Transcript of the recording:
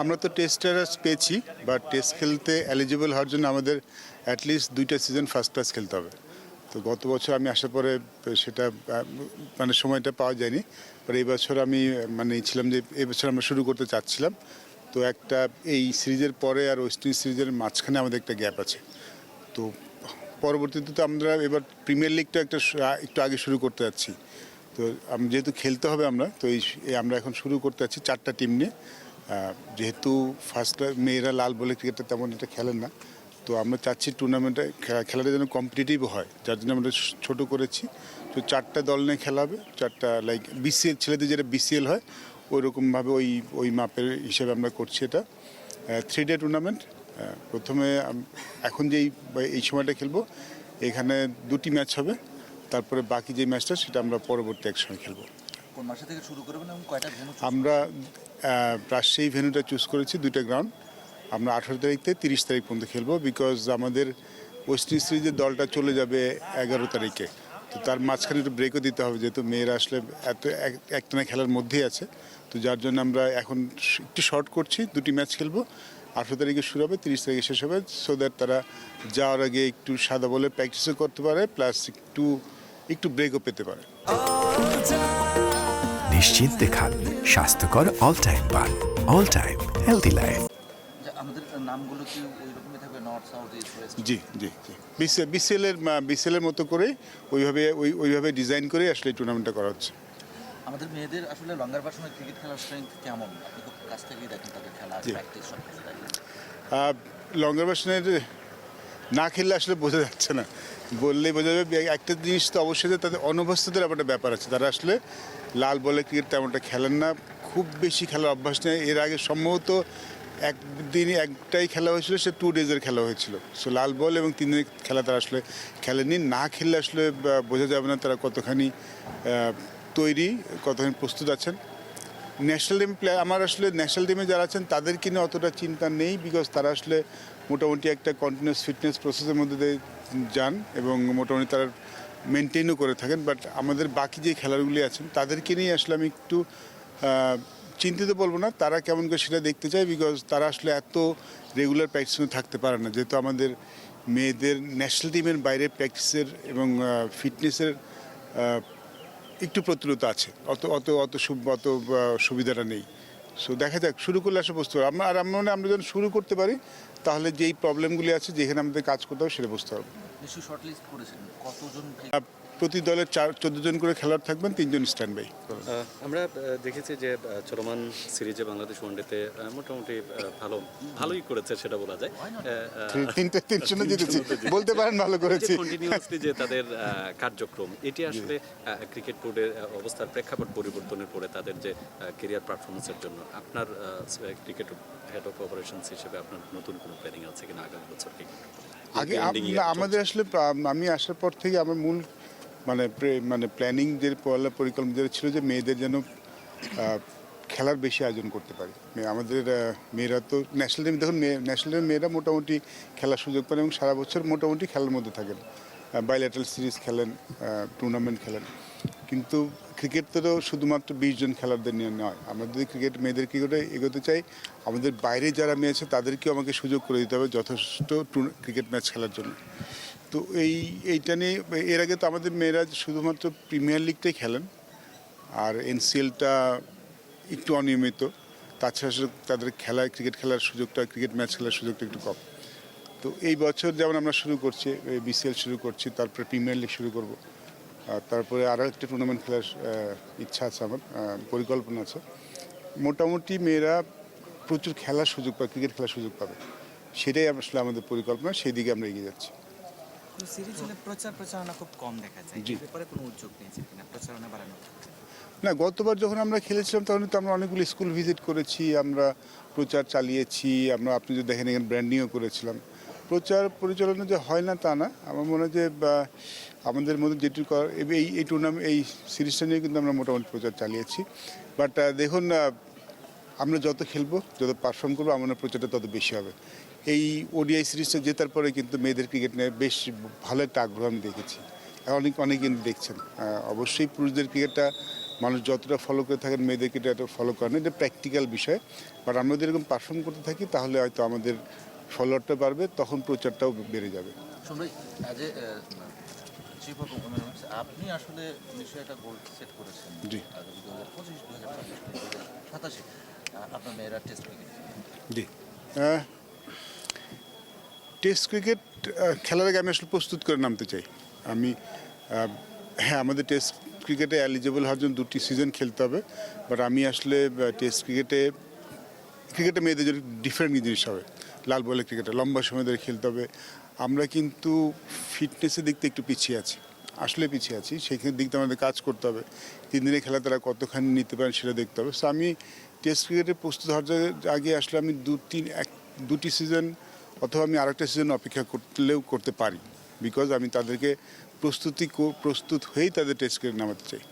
আমরা তো টেস্টার পেয়েছি বা টেস্ট খেলতে এলিজিবল হওয়ার জন্য আমাদের অ্যাটলিস্ট দুইটা সিজন ফার্স্ট ক্লাস খেলতে হবে। তো গত বছর আমি আসার পরে সেটা মানে সময়টা পাওয়া যায়নি পরে এই বছর আমি মানে ছিলাম যে এবছর আমরা শুরু করতে চাচ্ছিলাম। তো একটা এই সিরিজের পরে আর ওয়েস্ট ইন্ডিজ সিরিজের মাঝখানে আমাদের একটা গ্যাপ আছে। তো পরবর্তীতে তো আমরা এবার প্রিমিয়ার লিগটা একটা একটু আগে শুরু করতে যাচ্ছি। তো যেহেতু খেলতে হবে আমরা, তো এই আমরা এখন শুরু করতে যাচ্ছি চারটা টিম নিয়ে। যেহেতু ফার্স্ট মেয়েরা লাল বলে ক্রিকেটটা তেমন এটা খেলেন না, তো আমরা চাচ্ছি টুর্নামেন্টে খেলাটা যেন কম্পিটিটিভ হয়, যার জন্য আমরা ছোটো করেছি। তো চারটা দল নিয়ে খেলা হবে চারটা লাইক বিসিএল ছেলেদের যেটা বিসিএল হয় ওই রকমভাবে ওই ওই মাপের হিসেবে আমরা করছি এটা। থ্রি ডে টুর্নামেন্ট প্রথমে এখন যেই, এই সময়টা খেলব, এখানে দুটি ম্যাচ হবে, তারপরে বাকি যে ম্যাচটা সেটা আমরা পরবর্তী এক সময় খেলব। কোন মাসে থেকে শুরু করবেন এবং কয়টা ভেন্যু আমরা রাজশাহী ভেন্যুটা চুজ করেছি দুইটা গ্রাউন্ড আমরা আঠারো তারিখ থেকে তিরিশ তারিখ পর্যন্ত খেলব বিকজ আমাদের ওয়েস্ট ইন্ডিজ সিরিজের দলটা চলে যাবে এগারো তারিখে। তো তার মাঝখানে একটু ব্রেকও দিতে হবে যেহেতু মেয়েরা আসলে এত এক- একটানা খেলার মধ্যেই আছে। তো যার জন্য আমরা এখন একটু শর্ট করছি দুটি ম্যাচ খেলব। আঠেরো তারিখে শুরু হবে তিরিশ তারিখে শেষ হবে সো দ্যাট তারা যাওয়ার আগে একটু সাদা বলে প্র্যাকটিসও করতে পারে প্লাস একটু একটু ব্রেকও পেতে পারে। নিশ্চিন্তে খান স্বাস্থ্যকর অল টাইম পান। অল টাইম হেলদি লাইফ জি জি জি। বিসিএলের বিসিএলের মতো করে ওইভাবে ওই ওইভাবে ডিজাইন করে আসলে টুর্নামেন্টটা করা হচ্ছে। আমাদের মেয়েদের আসলে লঙ্গার বাসনে ক্রিকেট খেলার স্ট্রেংথ কেমন? আপনি খুব কাছ থেকেই দেখেন তাদের খেলা প্র্যাকটিস সব লঙ্গার ভার্সনের না খেললে আসলে বোঝা যাচ্ছে না। বললেই বোঝা যাবে একটা জিনিস তো অবশ্যই তাদের অনভ্যস্ততার একটা ব্যাপার আছে। তারা আসলে লাল বলে ক্রিকেট তেমনটা খেলেন না, খুব বেশি খেলার অভ্যাস নেই। এর আগে সম্ভবত একদিনই একটাই খেলা হয়েছিল, সে টু ডেজের খেলা হয়েছিল। সো লাল বল এবং তিন দিনের খেলা তারা আসলে খেলেনি না খেললে আসলে বোঝা যাবে না তারা কতখানি তৈরি, কতখানি প্রস্তুত আছেন। ন্যাশনাল টিম প্লেয়ার আমার আসলে ন্যাশনাল টিমে যারা আছেন, তাদেরকে নিয়ে অতটা চিন্তা নেই বিকজ তারা আসলে মোটামুটি একটা কন্টিনিউয়াস ফিটনেস প্রসেসের মধ্যে দিয়ে যান এবং মোটামুটি তারা মেনটেনও করে থাকেন। বাট আমাদের বাকি যে খেলাগুলি আছেন, তাদেরকে নিয়ে আসলে আমি একটু চিন্তিত বলব না। তারা কেমন করে সেটা দেখতে চায় বিকজ তারা আসলে এত রেগুলার প্র্যাকটিসে থাকতে পারে না। যেহেতু আমাদের মেয়েদের ন্যাশনাল টিমের বাইরে প্র্যাকটিসের এবং ফিটনেসের একটু প্রতিরোধ আছে। অত অত অত অত সুবিধাটা নেই। সো দেখা যাক শুরু করলে আসলে বুঝতে পারব। আমরা আর আমরা মনে হয় আমরা যখন শুরু করতে পারি তাহলে যেই প্রবলেমগুলি আছে যেখানে আমাদের কাজ করতে হবে সেটা বুঝতে পারব। কতজন প্রতি দলের চার চোদ্দ জন করে খেলোয়াড় থাকবেন তিনজন স্ট্যান্ড বাই আমরা দেখেছি যে চলমান সিরিজে বাংলাদেশ ওয়ানডেতে মোটামুটি ভালো ভালোই করেছে সেটা বলা যায়। তিনটে তিন শূন্য জিতেছি। বলতে পারেন ভালো করেছি। কন্টিনিউয়াসলি যে তাদের কার্যক্রম এটি আসলে ক্রিকেট বোর্ডের অবস্থার প্রেক্ষাপট পরিবর্তনের পরে তাদের যে কেরিয়ার পারফরমেন্সের জন্য আপনার ক্রিকেট হেড অফ অপারেশনস হিসেবে আপনার নতুন কোনো প্ল্যানিং আছে কিনা আগামী বছর ক্রিকেট আগে আম- আমাদের আসলে আমি আসার পর থেকে আমার মূল মানে মানে প্ল্যানিং যে পরিকল্পনা যেটা ছিল যে মেয়েদের যেন খেলার বেশি আয়োজন করতে পারি। আমাদের মেয়েরা তো ন্যাশনাল টিম দেখুন ন্যাশনাল টিমের মেয়েরা মোটামুটি খেলার সুযোগ পান এবং সারা বছর মোটামুটি খেলার মধ্যে থাকেন। বাইলেটারাল সিরিজ খেলেন টুর্নামেন্ট খেলেন। কিন্তু ক্রিকেট তো শুধুমাত্র বিশ জন খেলোয়াড়দের নিয়ে নয়। আমরা যদি ক্রিকেট মেয়েদের ক্রিকেটে এগোতে চাই, আমাদের বাইরে যারা মেয়ে আছে তাদেরকেও আমাকে সুযোগ করে দিতে হবে যথেষ্ট ক্রিকেট ম্যাচ খেলার জন্য। তো এই, এইটা নিয়ে, এর আগে তো আমাদের মেয়েরা শুধুমাত্র প্রিমিয়ার লিগটাই খেলেন। আর এনসিএলটা একটু অনিয়মিত। তাছাড়া তাদের খেলায়, ক্রিকেট খেলার সুযোগটা, ক্রিকেট ম্যাচ খেলার সুযোগটা একটু কম। তো এই বছর যেমন আমরা শুরু করছি বিসিএল শুরু করছি, তারপরে প্রিমিয়ার লিগ শুরু করব। তারপরে আরও একটা টুর্নামেন্ট খেলার ইচ্ছা আছে আমার পরিকল্পনা আছে। মোটামুটি মেয়েরা প্রচুর খেলার সুযোগ পাবে ক্রিকেট খেলার সুযোগ পাবে। সেটাই আসলে আমাদের পরিকল্পনা সেই দিকে আমরা এগিয়ে যাচ্ছি। সিরিজ হলে প্রচার প্রচারণা খুব কম দেখা যায়। এই ব্যাপারে কোনো উদ্যোগ নিয়েছে কিনা প্রচারণা বাড়ানো না গতবার যখন আমরা খেলেছিলাম তখন তো আমরা অনেকগুলো স্কুল ভিজিট করেছি আমরা প্রচার চালিয়েছি আমরা আপনি যদি দেখেন এখানে ব্র্যান্ডিংও করেছিলাম। প্রচার পরিচালনা যে হয় না তা না আমার মনে হয় যে আমাদের মধ্যে যেটুকু এই- এই টুর্নামেন্ট এই সিরিজটা নিয়ে কিন্তু আমরা মোটামুটি প্রচার চালিয়েছি। বাট দেখুন আমরা যত খেলব যত পারফর্ম করব হয় প্রচারটা তত বেশি হবে। এই ওডিআই সিরিজটা জেতার পরে কিন্তু মেয়েদের ক্রিকেট নিয়ে বেশ ভালো একটা আগ্রহ আমি দেখেছি। অনেক অনেক কিন্তু দেখছেন। অবশ্যই পুরুষদের ক্রিকেটটা মানুষ যতটা ফলো করে থাকেন মেয়েদেরকে এটা ফলো করেন এটা প্র্যাকটিক্যাল বিষয়। বাট আমরা যদি এরকম পারফর্ম করতে থাকি তাহলে হয়তো আমাদের ফলোয়ারটা বাড়বে তখন প্রচারটাও বেড়ে যাবে। আপনি আসলে গোল সেট করেছেন জি। দু হাজার পঁচিশ দু হাজার সাতাশে। আপনার মেয়েরা টেস্ট ক্রিকেট টেস্ট ক্রিকেট খেলার আগে আমি আসলে প্রস্তুত করে নামতে চাই। আমি হ্যাঁ আমাদের টেস্ট ক্রিকেটে এলিজেবল হওয়ার জন্য দুটি সিজন খেলতে হবে। বাট আমি আসলে টেস্ট ক্রিকেটে ক্রিকেটে মেয়েদের জন্য ডিফারেন্ট জিনিস হবে। লাল বলে ক্রিকেটে লম্বা সময় ধরে খেলতে হবে। আমরা কিন্তু ফিটনেসের দিক থেকে একটু পিছিয়ে আছি। আসলে পিছিয়ে আছি সেখানে দিক থেকে আমাদের কাজ করতে হবে। তিন দিনের খেলা তারা কতখানি নিতে পারেন সেটা দেখতে হবে। সো আমি টেস্ট ক্রিকেটে প্রস্তুত হওয়ার আগে আসলে আমি দু, তিন, এক, দুটি সিজন অথবা আমি আরেকটা সিজন অপেক্ষা করলেও করতে পারি। বিকজ আমি তাদেরকে প্রস্তুতি প্রস্তুত হয়েই তাদের টেস্ট ক্রিকেট নামাতে চাই।